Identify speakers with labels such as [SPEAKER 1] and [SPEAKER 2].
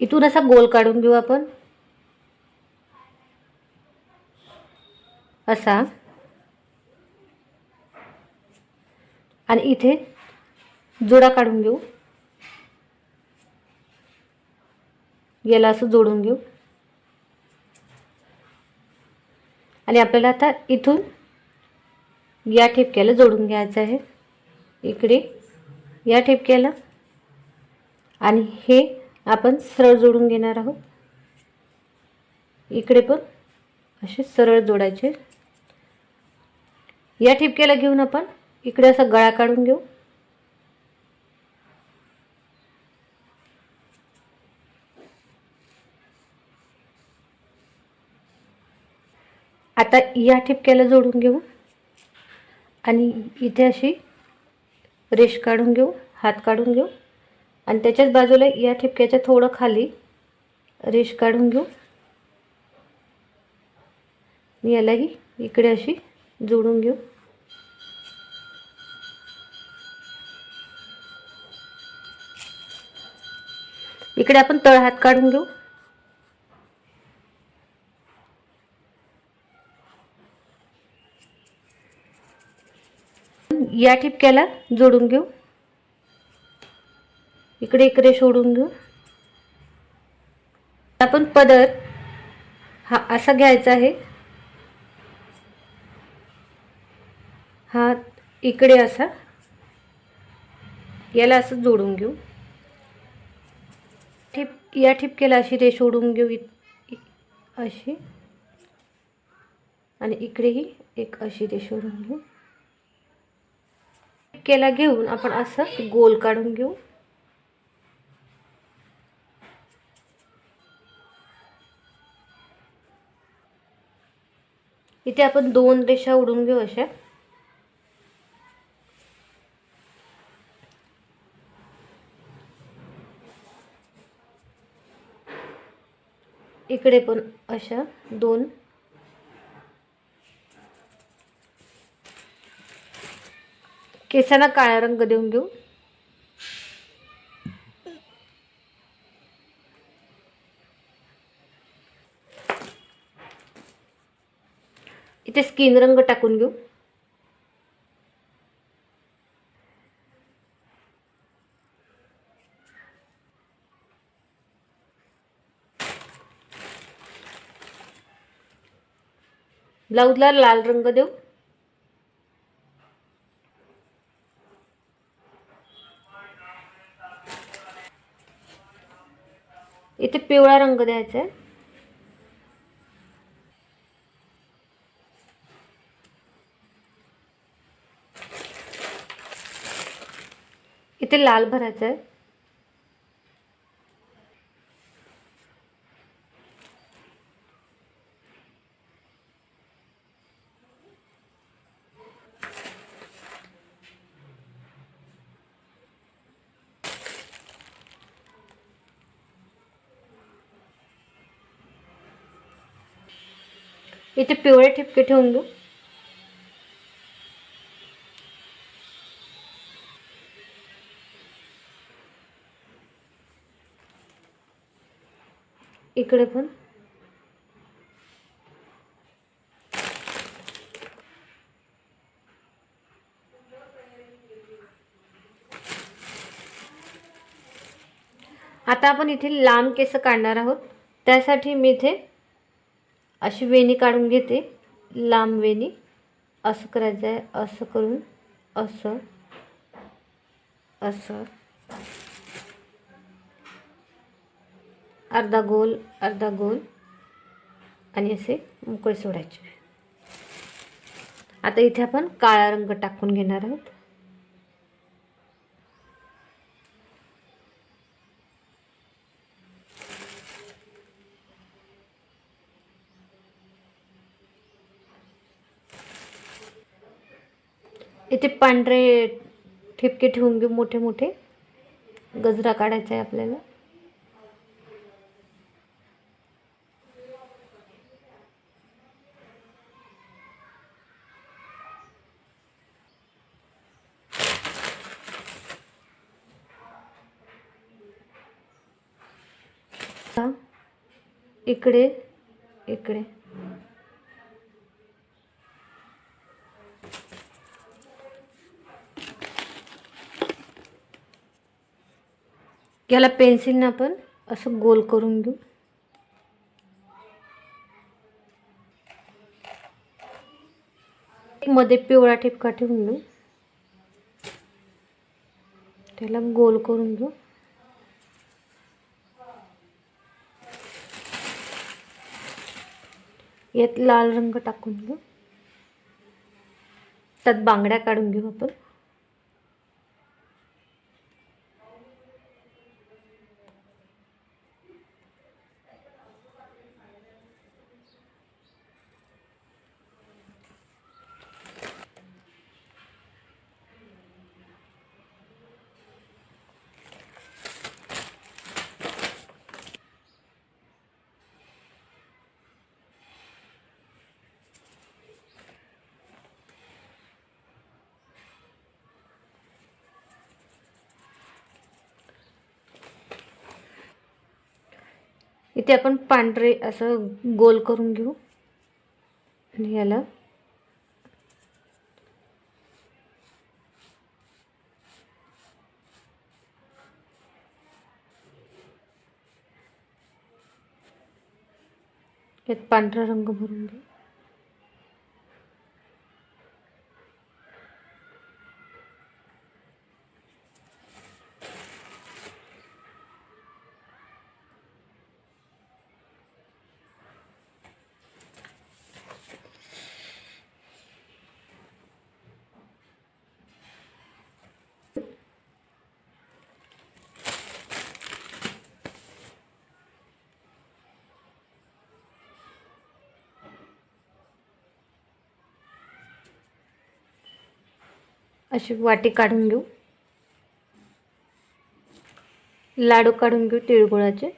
[SPEAKER 1] इथून असा गोल काढून घेऊ आपण. असा. आणि इथे जोडा काढून घेऊ. याला असं जोडून घेऊ. आणि आपल्याला आता इथून या ठेपक्याला जोडून घ्यायचं आहे. इकडे या ठेपक्याला. आणि हे आपण सरळ जोडून घेणार आहोत. इकडे पण असे सरळ जोडायचे. या ठिपक्याला घेऊन आपण इकडे असा गळा काढून घेऊ. आता या ठिपक्याला जोडून घेऊ. आणि इथे अशी रेष काढून घेऊ हात काढून घेऊ. आणि त्याच्याच बाजूला या ठिपक्याच्या थोडं खाली रेष काढून घेऊ. मी यालाही इकडे अशी जोडून घेऊ. इकडे आपण तळहात काढून घेऊ. या ठिपक्याला जोडून घेऊ. इकडे इकडे सोडून घेऊ आपण पदर हा असा घ्यायचा आहे. हा इकडे असा. याला असं जोडून घेऊ. ठिप या ठिपकेला अशी रेष सोडून घेऊ अशी. आणि इकडेही एक अशी रेष सोडून घेऊ. ठिपकेला घेऊन आपण असं गोल काढून घेऊ. इथे आपण दोन रेषा उडून घेऊ अशा. इकडे पण अशा दोन. केसांना काळा रंग देऊन घेऊ. इथे स्किन रंग टाकून घेऊ. ब्लाऊजला लाल रंग देऊ. इथे पिवळा रंग द्यायचा आहे. इथे लाल भरायचं आहे. इथे पिवळे ठिपके ठेवून घेऊ इकडे पण. आता आपण इथे लांब केस काढणार आहोत. त्यासाठी मी इथे अशी वेणी काढून घेते. लांब वेणी. असं करायचं आहे असं करून. असं. असं. अर्धा गोल अर्धा गोल. आणि असे मोकळे सोडायचे. आता इथे आपण काळा रंग टाकून घेणार आहोत. इथे पांढरे ठिपके ठेवून घेऊ मोठे मोठे. गजरा काढायचा आहे आपल्याला. इकडे इकडे. याला पेन्सिलनं आपण असं गोल करून घेऊ. मध्ये पिवळा ठिपका ठेवून घेऊ. त्याला गोल करून घेऊ. यात लाल रंग टाकून घेऊ त्यात बांगड्या काढून घेऊ आपण. इथे आपण पांढरे असं गोल करून घेऊ. आणि याला यात पांढरा रंग भरून घेऊ अशी वाटी काढून घेऊ. लाडू काढून घेऊ तिळगुळाचे.